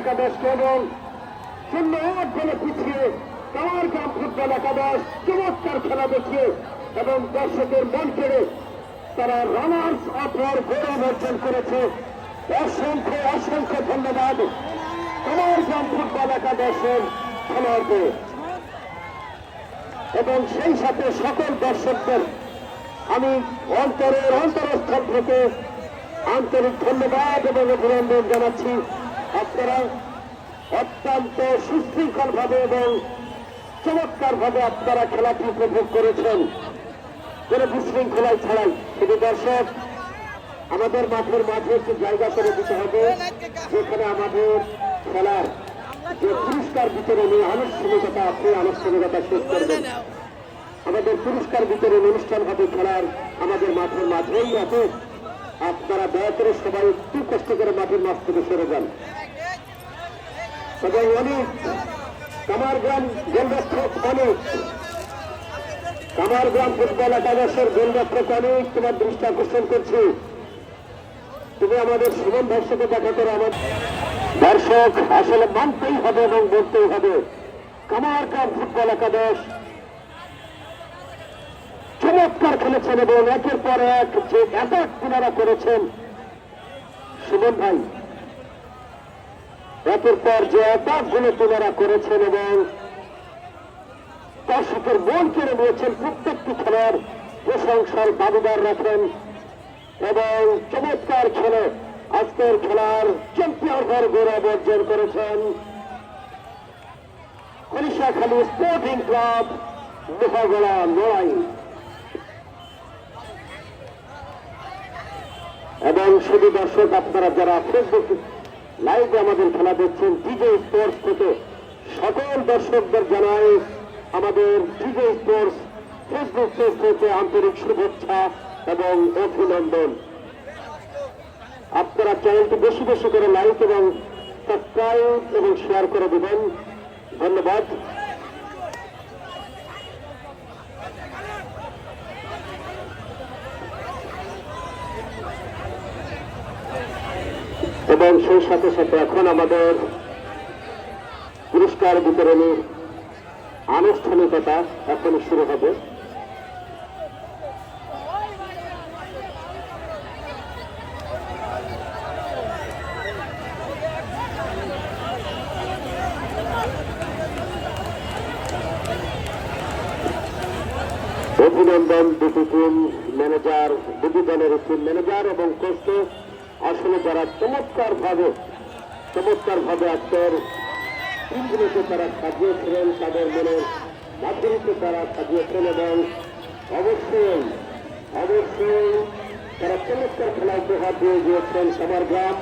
একাদশকে এবং শূন্য গোলে পিছিয়ে কামার গ্রাম ফুটবল একাদশ চমৎকার খেলা দেখিয়ে এবং দর্শকের মন কেড়ে তারা রানার্স গৌরব অর্জন করেছে। অসংখ্য অসংখ্য ধন্যবাদ কামার গ্রাম ফুটবল একাদশের খেলোয়াড়দের এবং সেই সাথে সকল দর্শকদের আমি অন্তরের অন্তরস্থল থেকে আন্তরিক ধন্যবাদ এবং অভিনন্দন জানাচ্ছি। আপনারা অত্যন্ত সুশৃঙ্খল ভাবে এবং চমৎকার ভাবে আপনারা খেলাটি উপভোগ করেছেন। কোন বিশৃঙ্খলায় ছাড়াই। শুধু দর্শক, আমাদের মাঠের মাঝে একটু জায়গা করে দিতে হবে, যেখানে আমাদের খেলার যে পুরস্কার বিতরণী আনুষ্ঠানিকতা আপনি আনুষ্ঠানিকতা শেষ করবেন আমাদের পুরস্কার বিতরণ অনুষ্ঠান হবে খেলার আমাদের মাঠের মাঝেই আছে আপনারা দয়া করে সবাই একটু কষ্ট করে মাঠের মাঠ থেকে সরে যান। এবং অনেক কামারগ্রাম গোলরক্ষক অনেক কামারগ্রাম ফুটবল একাদশের গোলরক্ষক অনেক তোমার দৃষ্টি আকর্ষণ করছি। তুমি আমাদের সুমন সাথে দেখা করো, আমার দর্শক আসলে মানতেই হবে এবং বলতেই হবে, কামারগ্রাম ফুটবল একাদশ চমৎকার খেলেছেন এবং একের পর এক যে অ্যাটাক তিনারা করেছেন সুমন ভাই। একের পর যে অ্যাটাকগুলো তিনারা করেছেন এবং দর্শকের মন কেড়ে নিয়েছেন প্রত্যেকটি খেলার প্রশংসার দাবিদার রাখেন এবং চমৎকার খেলে আজকের খেলার চ্যাম্পিয়ন হওয়ার গৌরব অর্জন করেছেন হরিষাখালী স্পোর্টিং ক্লাব লোহাগড়া লড়াই এবং শুধু দর্শক, আপনারা যারা ফেসবুক লাইভে আমাদের খেলা দেখছেন ডিজে স্পোর্টস থেকে সকল দর্শকদের জানাই আমাদের ডিজে স্পোর্টস ফেসবুক পেজ থেকে আন্তরিক শুভেচ্ছা এবং অভিনন্দন। আপনারা চ্যানেলটি বেশি বেশি করে লাইক এবং সাবস্ক্রাইব এবং শেয়ার করে দেবেন। ধন্যবাদ। এবং সেই সাথে সাথে এখন আমাদের পুরস্কার বিতরণী আনুষ্ঠানিকতা এখন শুরু হবে। অভিনন্দন দুটি টিম ম্যানেজার দুটি দলের টিম ম্যানেজার এবং কোচকে আসলে যারা চমৎকার ভাবে চমৎকার ভাবে আজকের দিনগুলোকে তারা সাজিয়েছিলেন, তাদের মনের মাধ্যমকে তারা সাজিয়েছেন এবং অবশ্যই অবশ্যই তারা চমৎকার খেলা উপহার দিয়ে গিয়েছেন সবার গ্রাম।